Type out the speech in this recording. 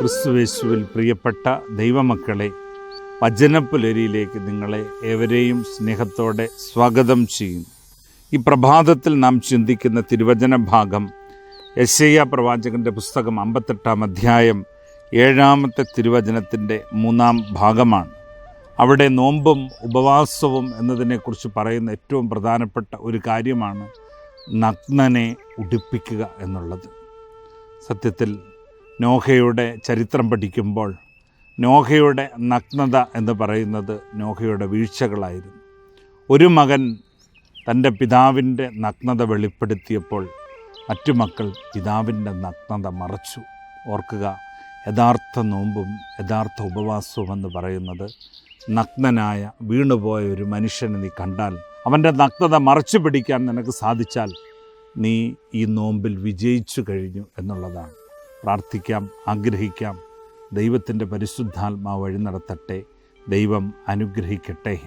ക്രിസ്തുവേശുവിൽ പ്രിയപ്പെട്ട ദൈവമക്കളെ വചനപ്പുലരിയിലേക്ക് നിങ്ങളെ ഏവരെയും സ്നേഹത്തോടെ സ്വാഗതം ചെയ്യും. ഈ പ്രഭാതത്തിൽ നാം ചിന്തിക്കുന്ന തിരുവചന ഭാഗം യശയ്യ പ്രവാചകന്റെ പുസ്തകം അമ്പത്തെട്ടാം അധ്യായം ഏഴാമത്തെ തിരുവചനത്തിന്റെ മൂന്നാം ഭാഗമാണ്. അവിടെ നോമ്പും ഉപവാസവും എന്നതിനെക്കുറിച്ച് പറയുന്ന ഏറ്റവും പ്രധാനപ്പെട്ട ഒരു കാര്യമാണ് നഗ്നനെ ഉടുപ്പിക്കുക എന്നുള്ളത്. സത്യത്തിൽ നോഹയുടെ ചരിത്രം പഠിക്കുമ്പോൾ നോഹയുടെ നഗ്നത എന്ന് പറയുന്നത് നോഹയുടെ വീഴ്ചകളായിരുന്നു. ഒരു മകൻ തന്റെ പിതാവിന്റെ നഗ്നത വെളിപ്പെടുത്തിയപ്പോൾ മറ്റു മക്കൾ പിതാവിന്റെ നഗ്നത മറച്ചു. ഓർക്കുക യഥാർത്ഥ നോമ്പും യഥാർത്ഥ ഉപവാസവും എന്ന് പറയുന്നത് നഗ്നനായ വീണുപോയ ഒരു മനുഷ്യനെ നീ കണ്ടാൽ അവന്റെ നഗ്നത മറച്ചു പിടിക്കാൻ നിനക്ക് സാധിച്ചാൽ നീ ഈ നോമ്പിൽ വിജയിച്ചു കഴിഞ്ഞു എന്നുള്ളതാണ്. പ്രാർത്ഥിക്കാം ആഗ്രഹിക്കാം. ദൈവത്തിന്റെ പരിശുദ്ധാത്മാവ് വഴി നടത്തട്ടെ. ദൈവം അനുഗ്രഹിക്കട്ടെ.